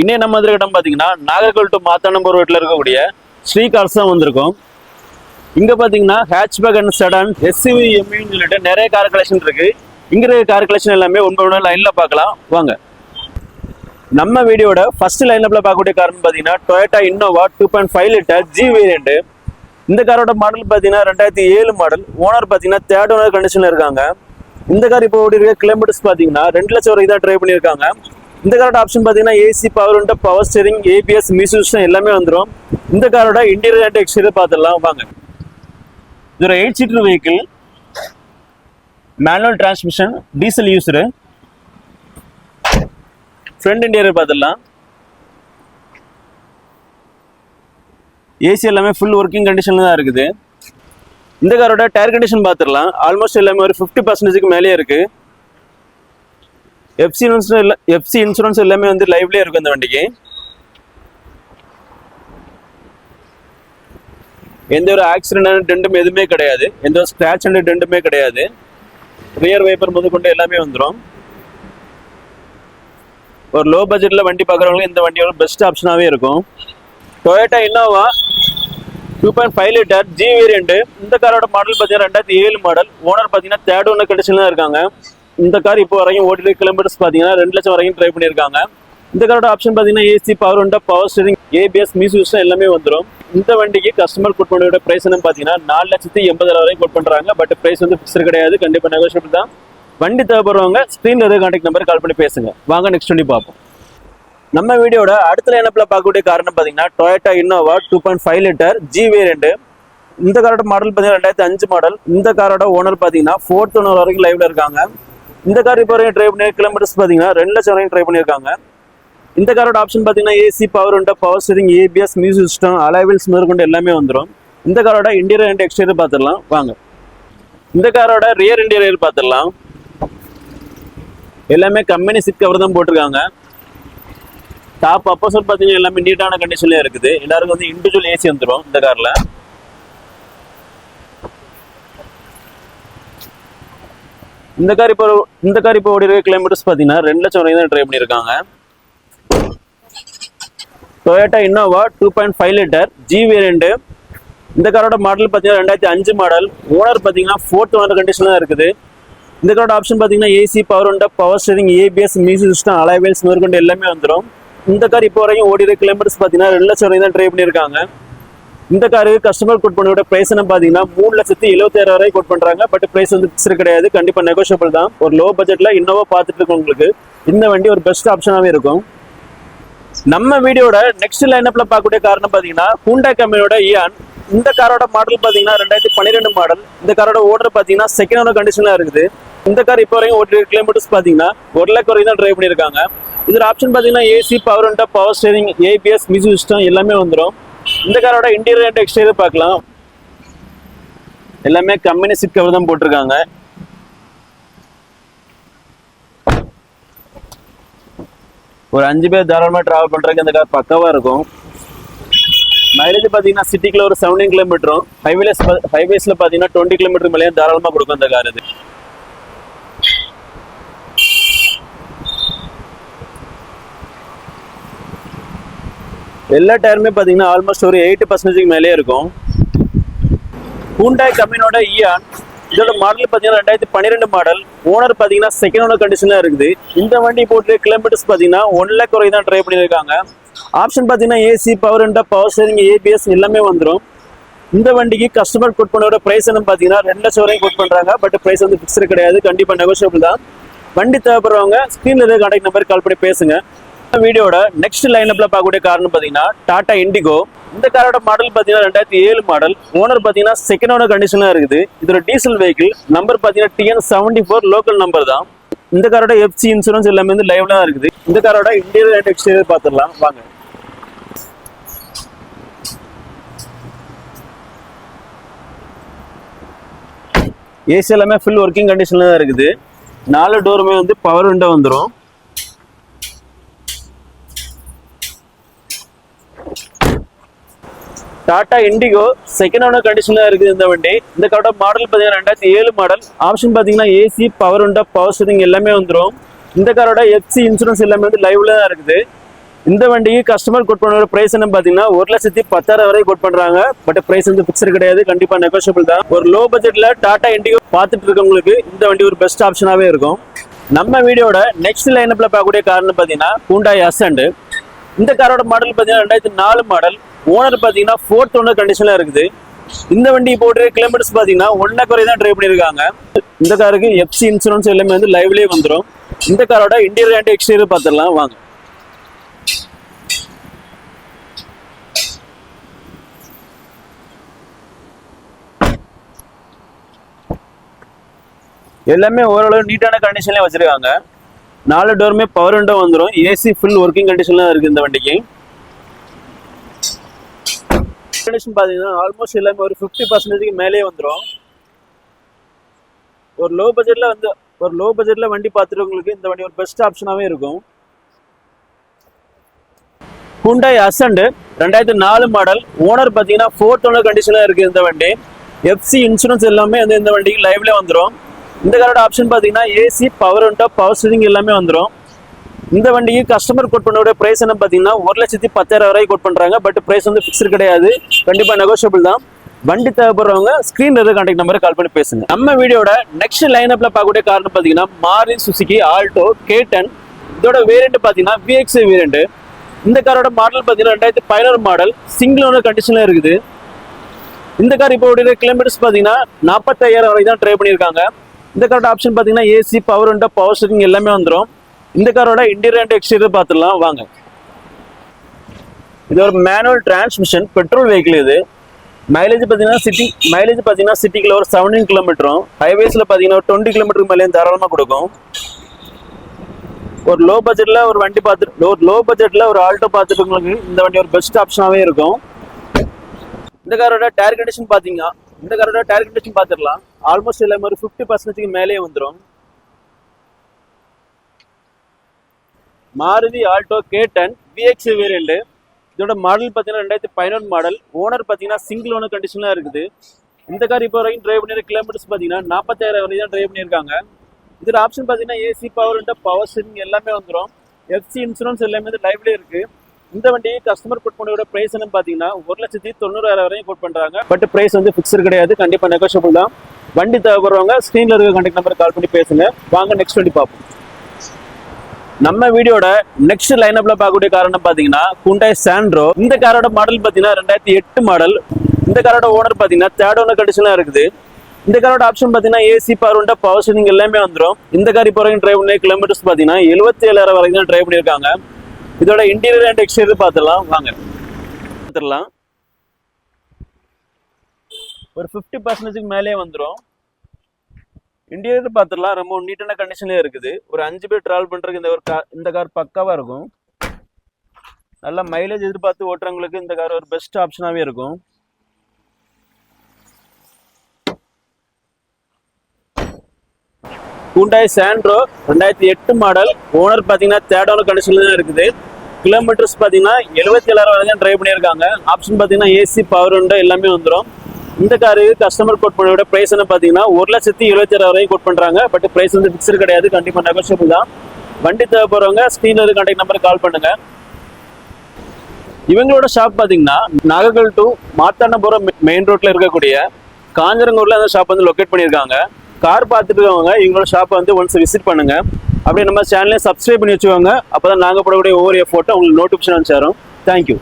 இன்னும் நம்ம வந்து இடம் பார்த்தீங்கன்னா நாகர்கோவில் டு மாத்தானம்பூர் ரோட்டில் இருக்கக்கூடிய ஸ்ரீ கார்ஸ் தான் வந்திருக்கோம். இங்கே பார்த்தீங்கன்னா ஹேட்ச்பேக் அண்ட் செடான் எஸ்யூவி எம்யூன்னு சொல்லிட்டு நிறைய கார் கலெக்ஷன் இருக்கு. இங்க இருக்க கார் கலெக்ஷன் எல்லாமே ஒன்று ஒன்று லைனில் பார்க்கலாம் வாங்க. நம்ம வீடியோட ஃபர்ஸ்ட் லைனப்ல பார்க்கக்கூடிய கார்னு பார்த்தீங்கன்னா Toyota Innova two point five litre G variant இந்த காரோட மாடல் பார்த்தீங்கன்னா ரெண்டாயிரத்தி ஏழு மாடல் ஓனர் பார்த்தீங்கன்னா தேர்ட் ஓனர் கண்டிஷனில் இருக்காங்க. இந்த கார் இப்போ ஓடி இருக்க கிலோமீட்டர்ஸ் பார்த்தீங்கன்னா ரெண்டு லட்சம் வரைக்கும் தான் ட்ரை பண்ணியிருக்காங்க. இந்த காரோட ஆப்ஷன் பார்த்தீங்கன்னா ஏசி பவர் உண்டு பவர் ஸ்டேரிங் ஏபிஎஸ் மியூசிஷன் எல்லாமே வந்துடும் இந்த காரோட இன்டீரியர் அண்ட் எக்ஸ்டீரியர் பார்த்துடலாம் வாங்க. இது ஒரு eight seater vehicle manual transmission diesel user front interior பார்த்துடலாம் ஏசி எல்லாமே ஃபுல் ஒர்க்கிங் கண்டிஷனில் தான் இருக்குது. இந்த காரோட டயர் கண்டிஷன் பார்த்துடலாம் ஆல்மோஸ்ட் எல்லாமே ஒரு ஃபிஃப்டி பர்சன்டேஜுக்கு மேலே இருக்கு. எஃப்சி இன்சூரன்ஸ் இல்லை எஃப்சி இன்சூரன்ஸ் எல்லாமே வந்து லைவ்லேயே இருக்கும் இந்த வண்டிக்கு. எந்த ஒரு ஆக்சிடென்ட் டென்ட்டும் எதுவுமே கிடையாது. எந்த ஒரு ஸ்க்ராச் அண்ட் டென்ட்டுமே கிடையாது. ரியர் வைப்பர் முதற்கொண்டு எல்லாமே வந்துடும் ஒரு லோ பட்ஜெட்டில் வண்டி பார்க்குறவங்களுக்கு இந்த வண்டியோட பெஸ்ட் ஆப்ஷனாகவே இருக்கும். Toyota Innova two point five litre G variant இந்த காரோட மாடல் பார்த்தீங்கன்னா ரெண்டாயிரத்தி ஏழு மாடல் ஓனர் பார்த்தீங்கன்னா தேர்ட் ஒன்று கண்டிஷனில் இருக்காங்க. இந்த கார் இப்போ வரைக்கும் ஓட்டிட்டு கிலோமீட்டர்ஸ் பார்த்தீங்கன்னா ரெண்டு லட்சம் வரைக்கும் ட்ரை பண்ணியிருக்காங்க. இந்த காரோட ஆப்ஷன் பார்த்தீங்கன்னா ஏசி பவர் உண்டா பவர் ஸ்டீரிங் ஏபிஎஸ் மியூசிக் எல்லாமே வந்துடும் இந்த வண்டிக்கு கஸ்டமர் கோட் பண்ணியோட பிரைஸ் என்ன பார்த்தீங்கன்னா நாலு லட்சத்தி எண்பதாயிரம் வரைக்கும் கோட் பண்ணுறாங்க பட் பிரைஸ் வந்து ஃபிக்ஸ்டு கிடையாது. கண்டிப்பாக நெகோஷியபிள் தான். வண்டி தேவைப்படுறவங்க ஸ்க்ரீனில் இருக்க கான்டாக்ட் நம்பர் கால் பண்ணி பேசுங்க. வாங்க நெக்ஸ்ட் வண்டி பார்ப்போம். நம்ம வீடியோட அடுத்த லைனப்ல பார்க்கக்கூடிய காரணம் பார்த்தீங்கன்னா Toyota Innova two point five litre G variant இந்த காரோட மாடல் பார்த்தீங்கன்னா ரெண்டாயிரத்தி அஞ்சு மாடல் இந்த காரோட ஓனர் பார்த்தீங்கன்னா ஃபோர்த் ஓனர் வரைக்கும் லைவ்ல இருக்காங்க. இந்த கார் இப்போ வரைக்கும் ட்ரை பண்ணி கிலோமீட்டர்ஸ் பார்த்தீங்கன்னா ரெண்டு லட்சம் வரைக்கும் ட்ரை பண்ணியிருக்காங்க. இந்த காரோட ஆப்ஷன் பார்த்தீங்கன்னா ஏசி பவர் உண்டா power steering ABS music system alloy wheels முதற்கொண்டு எல்லாமே வந்துடும் இந்த காரோட இன்டீரியர் அண்ட் எக்ஸ்டீரியர் பார்த்துடலாம். வாங்க. இந்த காரோட ரியர் இன்டீரியர் பார்த்துடலாம். எல்லாமே கம்பெனி சிட் கவர் தான் போட்டிருக்காங்க. டாப் அப்போசர் பார்த்தீங்கன்னா எல்லாமே நீட்டான கண்டிஷன்லேயே இருக்குது. எல்லாருக்கும் வந்து இண்டிவிஜுவல் ஏசி வந்துடும் இந்த கார்ல இந்த கார் இப்போ இந்த கார் இப்போ ஓடி இருக்க கிலோமீட்டர்ஸ் பார்த்தீங்கன்னா ரெண்டு லட்சம் வரைக்கும் தான் ட்ரை பண்ணியிருக்காங்க. Toyota Innova two point five litre G variant இந்த காரோட மாடல் பார்த்தீங்கன்னா ரெண்டாயிரத்தி அஞ்சு மாடல் ஓனர் பார்த்தீங்கன்னா ஃபோர்த் ஓனர் கண்டிஷன் தான் இருக்குது. இந்த காரோட ஆப்ஷன் பார்த்தீங்கன்னா ஏசி பவர் உண்டா power steering ABS music system alloy wheels முதற்கொண்டு எல்லாமே வந்துடும் இந்த கார் இப்போ வரைக்கும் ஓடி இருக்க கிலோமீட்டர்ஸ் பார்த்தீங்கன்னா ரெண்டு லட்சம் வரைக்கும் தான் ட்ரை பண்ணியிருக்காங்க. இந்த காருக்கு கஸ்டமர் கோட் பண்ணோட பிரைஸ் என்ன பார்த்தீங்கன்னா மூணு லட்சத்தி எழுபத்தாயிரம் வரை கோட் பண்றாங்க. பட் பிரைஸ் வந்து பிக்சர் கிடையாது. கண்டிப்பா நெகோஷியபிள் தான். ஒரு லோ பட்ஜெட்ல இன்னோவா பார்த்துட்டு உங்களுக்கு. இந்த வண்டி ஒரு பெஸ்ட் ஆப்ஷனாவே இருக்கும். நம்ம வீடியோட நெக்ஸ்ட் லைனப்ல பார்க்கக்கூடிய காரணம் பார்த்தீங்கன்னா ஹூண்டா கம்பெனியோட இயான் இந்த காரோட மாடல் பார்த்தீங்கன்னா ரெண்டாயிரத்தி பன்னிரெண்டு மாடல் இந்த காரோட ஓடர் பார்த்தீங்கன்னா செகண்ட் ஓனர் கண்டிஷனா இருக்குது. இந்த கார் இப்போ வரைக்கும் ஓட்டி கிலோமீட்டர்ஸ் பார்த்தீங்கன்னா ஒரு லேக் வரைக்கும் தான் ட்ரைவ் பண்ணியிருக்காங்க. இதோட ஆப்ஷன் பார்த்தீங்கன்னா AC power power steering ABS music system எல்லாமே வந்துடும் இந்த காரோட இன்டீரியர் அண்ட் எக்ஸ்டீரியர் பார்க்கலாம். எல்லாமே கம்பெனி சிட் கவர் தான் போட்டிருக்காங்க. ஒரு அஞ்சு பேர் தாராளமாக டிராவல் பண்ணுறதுக்கு இந்த கார் பக்கவாக இருக்கும். மைலேஜ் பார்த்தீங்கன்னா சிட்டிக்குள்ள ஒரு செவன்டீன் கிலோமீட்டரும் ஹைவேஸ் ஹைவேஸில் பார்த்தீங்கன்னா டுவெண்ட்டி கிலோமீட்டர் மேலேயும் தாராளமாக கொடுக்கும் இந்த கார் இது. எல்லா டயருமே பார்த்தீங்கன்னா ஆல்மோஸ்ட் ஒரு எயிட்டி பர்சன்டேஜ்க்கு மேலே இருக்கும். ஹூண்டாய் கம்பெனியோட இயான் இதோட மாடல் பார்த்தீங்கன்னா ரெண்டாயிரத்தி பன்னிரெண்டு மாடல் ஓனர் பார்த்தீங்கன்னா செகண்ட் ஓனர் கண்டிஷனில் இருக்குது. இந்த வண்டி போட்டு கிலோமீட்டர்ஸ் பார்த்தீங்கன்னா ஒன் லேக் குறை தான் ட்ரை பண்ணியிருக்காங்க. ஆப்ஷன் பார்த்தீங்கன்னா AC power and power steering ABS எல்லாமே வந்துடும் இந்த வண்டிக்கு கஸ்டமர் கோட் பண்ணோட ப்ரைஸ் என்ன பார்த்தீங்கன்னா ரெண்டு லட்சம் வரையும் கோட் பண்ணுறாங்க பட் ப்ரைஸ் வந்து ஃபிக்ஸ்டு கிடையாது. கண்டிப்பாக நெகோஷியபிள் தான். வண்டி தேவைப்படுறவங்க ஸ்க்ரீனில் இருக்க கான்டாக்ட் நம்பர் கால் பண்ணி பேசுங்க. வீடியோட நெக்ஸ்ட் லைனப்ல பார்க்கக்கூடிய கார்னு பார்த்தீங்கன்னா டாடா இண்டிகோ இந்த காரோட மாடல் பார்த்தீங்கன்னா ரெண்டாயிரத்தி ஏழு மாடல் ஓனர் பார்த்தீங்கன்னா செகண்ட் ஓனர் கண்டிஷனாக இருக்குது. இதோட டீசல் வெஹிக்கிள் நம்பர் பார்த்தீங்கன்னா TN seventy four local number தான். இந்த காரோட எஃப்சி இன்சூரன்ஸ் எல்லாமே வந்து லைவ்ல தான் இருக்குது. இந்த காரோட இன்டீரியர் அண்ட் எக்ஸ்டீரியர் பார்த்துடலாம். வாங்க. ஏசி எல்லாமே ஃபுல் ஒர்க்கிங் கண்டிஷனில் தான் இருக்குது. நாலு டோருமே வந்து பவர் விண்டோ வந்துடும் டாடா இண்டிகோ செகண்ட் ஓனர் கண்டிஷன்ல இருக்குது இந்த வண்டி இந்த காரோட மாடல் பார்த்தீங்கன்னா ரெண்டாயிரத்தி ஏழு மாடல் ஆப்ஷன் பார்த்தீங்கன்னா ஏசி பவர் உண்டா பவர் ஸ்டீரிங் எல்லாமே வந்துடும் இந்த காரோட எஃப்சி இன்சூரன்ஸ் எல்லாமே வந்து லைவ்ல தான் இருக்குது. இந்த வண்டிக்கு கஸ்டமர் கோட் பண்ணுற பிரைஸ் என்ன பாத்தீங்கன்னா ஒரு லட்சத்தி பத்தாயிரம் வரை கோட் பண்றாங்க. பட் பிரைஸ் வந்து பிக்சர் கிடையாது கண்டிப்பா நெகோஷியபிள் தான். ஒரு லோ பட்ஜெட்ல டாடா இண்டிகோ பார்த்துட்டு இருக்கவங்களுக்கு இந்த வண்டி ஒரு பெஸ்ட் ஆப்ஷனாவே இருக்கும். நம்ம வீடியோட நெக்ஸ்ட் லைனப்பில் பார்க்கக்கூடிய கார்னு பாத்தீங்கன்னா ஹூண்டாய் அசண்ட் இந்த காரோட மாடல் பாத்தீங்கன்னா ரெண்டாயிரத்தி நாலு மாடல் ஓனர் பாத்தீங்கன்னா ஃபோர்த் ஓனர் கண்டிஷனில் இருக்குது. இந்த வண்டி போட்டு கிலோமீட்டர்ஸ் பாத்தீங்கன்னா ஒன்ன குறை தான் ட்ரைவ் பண்ணிருக்காங்க இந்த காருக்கு எஃப்சி இன்சூரன்ஸ் எல்லாமே வந்து லைவ்லயே வந்துடும் இந்த காரோட இன்டீரியர் அண்ட் எக்ஸ்டீரியர் பார்த்துடலாம். வாங்க. எல்லாமே ஓரளவு நீட்டான கண்டிஷன்லேயே வச்சிருக்காங்க. நாலு டோருமே பவர் விண்டோ வந்துடும் ஏசி ஃபுல் ஒர்க்கிங் கண்டிஷன்லாம் இருக்கு இந்த வண்டிக்கு. கண்டிஷன் பார்த்தீங்கன்னா ஆல்மோஸ்ட் எல்லாமே ஒரு ஃபிஃப்டி பர்சன்டேஜ்க்கு மேலே வந்துடும் ஒரு லோ பட்ஜெட்ல வந்து ஒரு லோ பட்ஜெட்ல வண்டி பார்த்துருவங்களுக்கு இந்த வண்டி ஒரு பெஸ்ட் ஆப்ஷனாகவே இருக்கும். ஹுண்டாய் அசண்ட் ரெண்டாயிரத்தி நாலு மாடல் ஓனர் பார்த்தீங்கன்னா ஃபோர்த் ஓனர் கண்டிஷனாக இருக்குது இந்த வண்டி. எஃப்சி இன்சூரன்ஸ் எல்லாமே வந்து இந்த வண்டிக்கு லைவ்ல வந்துடும் இந்த காரோட ஆப்ஷன் பார்த்தீங்கன்னா ஏசி பவர் உண்டா பவர் ஸ்டீரிங் எல்லாமே வந்துடும் இந்த வண்டிக்கு கஸ்டமர் கோட் பண்ணோட பிரைஸ் என்ன பார்த்தீங்கன்னா ஒரு லட்சத்தி பத்தாயிரம் வரை கோட் பண்ணுறாங்க பட் பிரைஸ் வந்து ஃபிக்ஸ்டு கிடையாது. கண்டிப்பாக நெகோஷியபிள் தான். வண்டி தேவைப்படுறவங்க ஸ்க்ரீனில் இருக்க கான்டாக்ட் நம்பரை கால் பண்ணி பேசுங்க. நம்ம வீடியோட நெக்ஸ்ட் லைனப்ல பார்க்கக்கூடிய காரணம் பார்த்தீங்கன்னா மாரி சுசுகி ஆல்டோ கேட்டன் இதோட வேரியண்ட் பார்த்தீங்கன்னா விஎக்ஸ் வேரியண்ட் இந்த காரோட மாடல் பார்த்தீங்கன்னா ரெண்டாயிரத்தி பதினோரு மாடல் சிங்கிள் ஓனர் கண்டிஷனில் இருக்குது. இந்த கார் இப்போ உடைய கிலோமீட்டர்ஸ் பார்த்தீங்கன்னா நாற்பத்தாயிரம் வரைக்கும் தான் ட்ரை பண்ணியிருக்காங்க. இந்த காரோட ஆப்ஷன் பார்த்தீங்கன்னா AC power window power steering எல்லாமே வந்துடும் இந்த காரோட இன்டீரியர் அண்ட் எக்ஸ்டீரியர் பார்த்துடலாம் வாங்க. இது ஒரு மேனுவல் டிரான்ஸ்மிஷன் பெட்ரோல் வெஹிக்கிள் இது. மைலேஜ் பார்த்தீங்கன்னா சிட்டி மைலேஜ் பார்த்தீங்கன்னா சிட்டிக்குள்ள ஒரு செவன்டீன் கிலோமீட்டரும் ஹைவேஸில் பார்த்தீங்கன்னா ஒரு டுவெண்ட்டி கிலோமீட்டருக்கு மேலே தாராளமாக கொடுக்கும். ஒரு லோ பட்ஜெட்டில் ஒரு வண்டி பார்த்துட்டு ஒரு லோ பட்ஜெட்டில் ஒரு ஆல்டோ பார்த்துட்டு இந்த வண்டி ஒரு பெஸ்ட் ஆப்ஷனாகவே இருக்கும். இந்த காரோட டயர் கண்டிஷன் பார்த்தீங்கன்னா இந்த காரோட டயர் கண்டிஷன் பார்த்துடலாம். ஆல்மோஸ்ட் எல்லாமே ஒரு ஃபிஃப்டி பர்சன்டேஜ்க்கு மேலேயே வந்துடும் Maruti Alto K ten VX variant இதோட மாடல் பார்த்தீங்கன்னா ரெண்டாயிரத்தி பதினொன்று மாடல் ஓனர் பார்த்தீங்கன்னா சிங்கிள் ஓனர் கண்டிஷனாக இருக்குது. இந்த கார் இப்போ வரைக்கும் டிரைவ் பண்ணிருக்க கிலோமீட்டர்ஸ் பார்த்தீங்கன்னா நாற்பத்தாயிரம் வரைக்கும் தான் டிரைவ் பண்ணியிருக்காங்க. இதில் ஆப்ஷன் பார்த்தீங்கன்னா AC power window power steering எல்லாமே வந்துடும் எஃப்சி இன்சூரன்ஸ் எல்லாமே வந்து லைவ்லேயே இருக்குது இந்த வண்டியை கஸ்டமர் கோட் பண்ணியோட ப்ரைஸ் என்ன பார்த்தீங்கன்னா ஒரு லட்சத்தி தொண்ணூறாயிரம் வரையும் கோட் பண்ணுறாங்க பட் ப்ரைஸ் வந்து ஃபிக்ஸர் கிடையாது. கண்டிப்பாக நெகோஷியபிள் தான். வண்டி தேவைப்படுறவங்க ஸ்க்ரீனில் இருக்க கான்டாக்ட் நம்பர் கால் பண்ணி பேசுங்க. வாங்க நெக்ஸ்ட் வண்டி பார்ப்போம். நம்ம வீடியோட நெக்ஸ்ட் லைனப்ல பார்க்கக்கூடிய காரணம் பாத்தீங்கன்னா குண்டாய் சாண்ட்ரோ இந்த காரோட மாடல் பாத்தீங்கன்னா ரெண்டாயிரத்தி எட்டு மாடல் இந்த காரோட ஓனர் பாத்தீங்கன்னா தேர்ட் ஓனர் கண்டிஷனா இருக்குது. இந்த காரோட ஆப்ஷன் பாத்தீங்கன்னா ஏசி பவர் உண்டா பவர் ஸ்டீரிங் எல்லாமே வந்துடும் இந்த கார் இப்போ வரைக்கும் டிரைவ் பண்ணி கிலோமீட்டர்ஸ் பாத்தீங்கன்னா எழுபத்தி ஏழாயிரம் வரைக்கும் தான் டிரைவ் பண்ணியிருக்காங்க. இதோட இன்டீரியர் அண்ட் எக்ஸ்டீரியர் பார்த்துடலாம். வாங்க. பார்த்துடலாம். ஒரு ஃபிஃப்டி பர்சன்டேஜ்க்கு மேலே வந்துடும் இன்டீரியர் பார்த்துடலாம் ரொம்ப நீட்டான கண்டிஷன்லேயே இருக்குது. ஒரு அஞ்சு பேர் ட்ராவல் பண்ணுறதுக்கு இந்த ஒரு கார் இந்த கார் பக்காவாக இருக்கும். நல்லா மைலேஜ் எதிர்பார்த்து ஓட்டுறவங்களுக்கு இந்த கார் ஒரு பெஸ்ட் ஆப்ஷனாகவே இருக்கும். ஹூண்டாய் சாண்ட்ரோ ரெண்டாயிரத்தி எட்டு மாடல் ஓனர் பார்த்தீங்கன்னா தேர்ட் ஓனர் கண்டிஷனில் தான் இருக்குது. கிலோமீட்டர்ஸ் பார்த்தீங்கன்னா எழுபத்தி ஏழாயிரம் வரைக்கும் ட்ரைவ் பண்ணியிருக்காங்க. ஆப்ஷன் பார்த்தீங்கன்னா ஏசி பவர் உண்டு. எல்லாமே வந்துடும் இந்த காருக்கு கஸ்டமர் கோட் பண்ண விட பிரைஸ் என்ன பார்த்தீங்கன்னா ஒரு லட்சத்தி எழுபத்தி ஏழாயிரம் வரைக்கும் கோட் பண்ணுறாங்க பட் பிரைஸ் வந்து ஃபிக்ஸ்டு கிடையாது. கண்டிப்பாக நெகோஷியபிள் தான். வண்டி தேவைப்படுறவங்க ஸ்க்ரீனில் இருக்க கான்டாக்ட் நம்பருக்கு கால் பண்ணுங்க. இவங்களோட ஷாப் பார்த்தீங்கன்னா நாகர்கோவில் டு மாத்தாண்டபுரம் மெயின் ரோட்டில் இருக்கக்கூடிய காஞ்சரங்கூரில் அந்த ஷாப் வந்து லொக்கேட் பண்ணியிருக்காங்க. கார் பார்த்துட்டு இருக்கவங்க இவங்களோட ஷாப்பை வந்து ஒன்ஸ் விசிட் பண்ணுங்க. அப்படியே நம்ம சேனலை சப்ஸ்கிரைப் பண்ணி வச்சுக்கோங்க. அப்போ தான் நாங்கள் போடக்கூடிய ஒவ்வொரு ஃபோட்டோ உங்களுக்கு நோட்டிஃபிகேஷன் சேரும் தேங்க்யூ